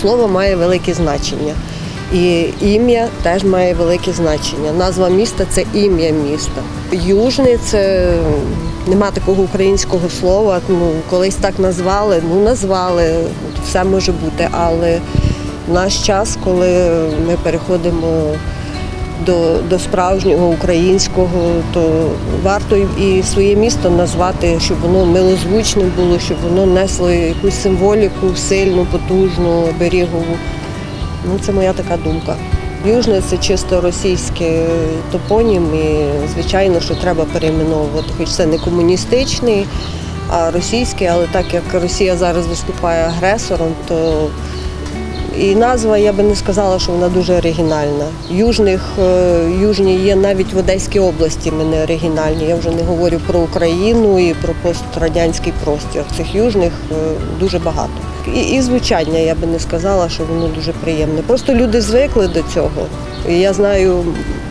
Слово має велике значення. І ім'я теж має велике значення. Назва міста це ім'я міста. Южний це нема такого українського слова. Ну, колись так назвали, ну назвали, все може бути. Але в наш час, коли ми переходимо до, до справжнього українського, то варто і своє місто назвати, щоб воно милозвучним було, щоб воно несло якусь символіку сильну, потужну, оберігову. Ну, це моя така думка. Южне це чисто російський топонім, і звичайно, що треба перейменовувати. Хоч це не комуністичний, а російський, але так як Росія зараз виступає агресором, то і назва я би не сказала, що вона дуже оригінальна. Южних, е, южні є навіть в Одеській області ми не оригінальні. Я вже не говорю про Україну і про пострадянський простір. Цих южних е, дуже багато. І, і звучання я би не сказала, що воно дуже приємне. Просто люди звикли до цього. Я знаю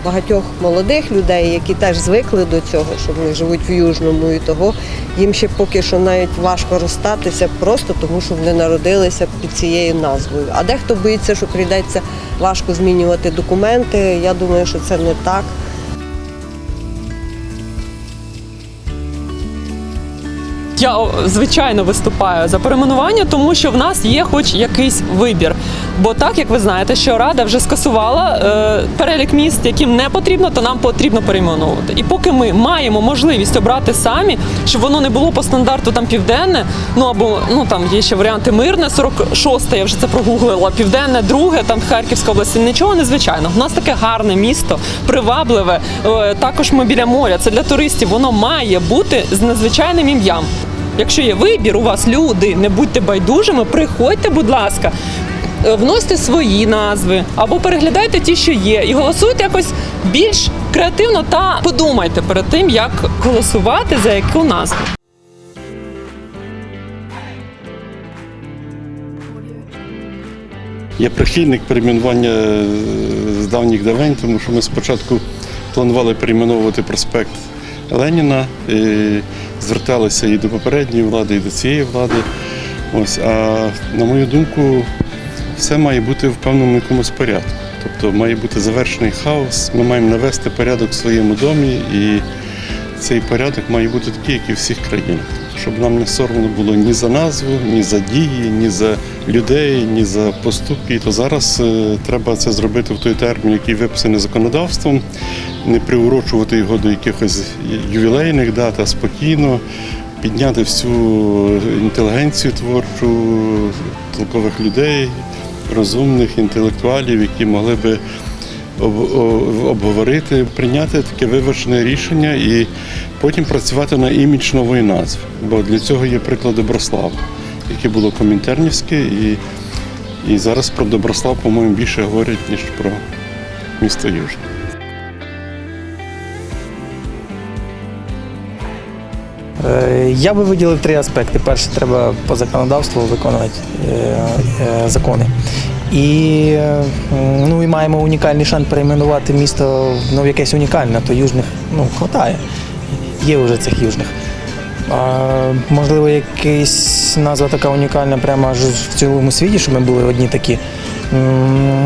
багатьох молодих людей, які теж звикли до цього, що вони живуть в Южному і того. Їм ще поки що навіть важко розстатися, просто тому що вони народилися під цією назвою. А дехто боїться, що прийдеться важко змінювати документи. Я думаю, що це не так. Я звичайно виступаю за перейменування, тому що в нас є хоч якийсь вибір. Бо так як ви знаєте, що рада вже скасувала е, перелік міст, яким не потрібно, то нам потрібно перейменовувати. І поки ми маємо можливість обрати самі, щоб воно не було по стандарту там південне, ну або ну там є ще варіанти мирне, 46 я вже це прогуглила, південне, друге, там Харківська область. Нічого незвичайного. У нас таке гарне місто, привабливе. Е, також ми біля моря. Це для туристів. Воно має бути з незвичайним ім'ям. Якщо є вибір, у вас люди, не будьте байдужими, приходьте, будь ласка, вносьте свої назви або переглядайте ті, що є, і голосуйте якось більш креативно та подумайте перед тим, як голосувати за яку назву. Я прихильник перейменування е, з давніх давень, тому що ми спочатку планували перейменовувати проспект Леніна, і зверталися і до попередньої влади, і до цієї влади. Ось, а на мою думку, все має бути в певному якомусь порядку. Тобто має бути завершений хаос, ми маємо навести порядок в своєму домі, і цей порядок має бути такий, як і в всіх країнах. Щоб нам не соромно було ні за назву, ні за дії, ні за людей, ні за поступки. То зараз е, треба це зробити в той термін, який виписаний законодавством, не приурочувати його до якихось ювілейних дат, а спокійно підняти всю інтелігенцію творчу, толкових людей, розумних інтелектуалів, які могли би обговорити, прийняти таке виважене рішення і потім працювати на імідж нової назви. Бо для цього є приклад Доброслава, яке було комінтернівське, і, і зараз про Доброслав, по-моєму, більше говорять, ніж про місто Южне. Я би виділив три аспекти. Перше, треба по законодавству виконувати е, е, закони. І, е, ну, і маємо унікальний шанс перейменувати місто ну, якесь унікальне, то южних ну, хватає. Є вже цих южних. А, можливо, якась назва така унікальна прямо аж в цілому світі, щоб ми були одні такі.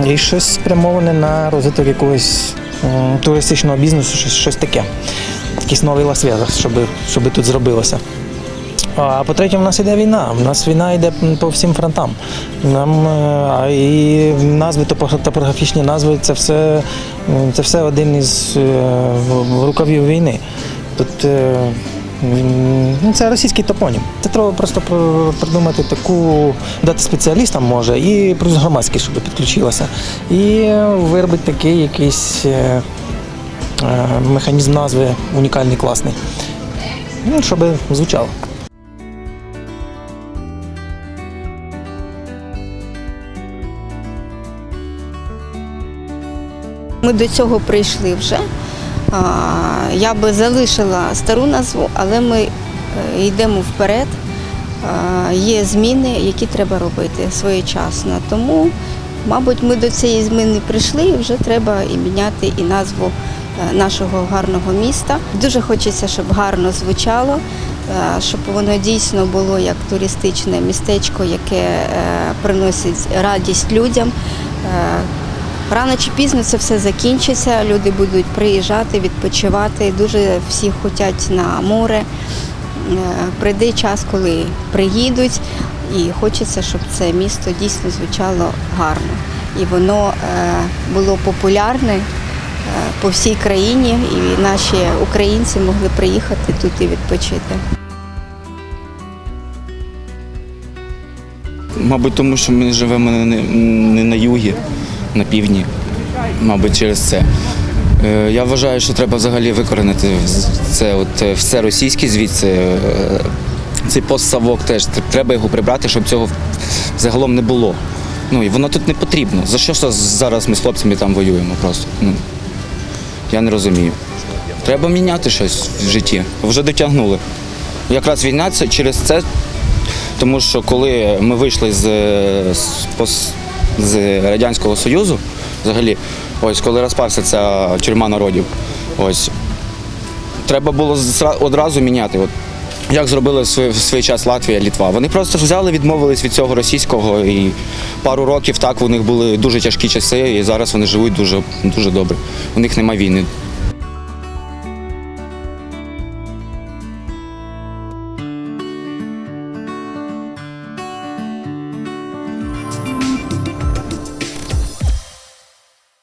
І щось спрямоване на розвиток якогось туристичного бізнесу, щось, щось таке. Якийсь новий Лас-Вегас, щоб, щоб тут зробилося. А по-третє, в нас йде війна. У нас війна йде по всім фронтам. Нам е, і назви, топографічні назви це все, це все один із е, рукавів війни. Тут е, це російський топонім. Це треба просто придумати таку, дати спеціалістам може, і плюс громадськість, щоб підключилося. І виробити такий якийсь механізм назви унікальний, класний. Ну, щоб звучало. Ми до цього прийшли вже. Я би залишила стару назву, але ми е, йдемо вперед. Є зміни, які треба робити своєчасно. Тому, мабуть, ми до цієї зміни прийшли і вже треба і міняти і назву е, нашого гарного міста. Дуже хочеться, щоб гарно звучало, е, щоб воно дійсно було як туристичне містечко, яке е, приносить радість людям. Е, Рано чи пізно це все закінчиться, люди будуть приїжджати, відпочивати. Дуже всі хочуть на море. Е, Прийде час, коли приїдуть, і хочеться, щоб це місто дійсно звучало гарно. І воно е, було популярне е, по всій країні, і наші українці могли приїхати тут і відпочити. Мабуть, тому що ми живемо не, на югі, на півдні. Мабуть, через це. Е, Я вважаю, що треба взагалі викоренити це от, е, все російське звідси. Е, Цей постсавок теж треба його прибрати, щоб цього загалом не було. Ну і воно тут не потрібно. За що зараз ми з хлопцями там воюємо просто? Ну, я не розумію. Треба міняти щось в житті. Вже дотягнули. Якраз війна через це тому що коли ми вийшли з, з, з Радянського Союзу, взагалі, ось коли розпався ця тюрма народів, ось треба було одразу міняти. От, як зробили в свій, час Латвія, Літва. Вони просто взяли, відмовились від цього російського і пару років так у них були дуже тяжкі часи, і зараз вони живуть дуже, дуже добре. У них немає війни.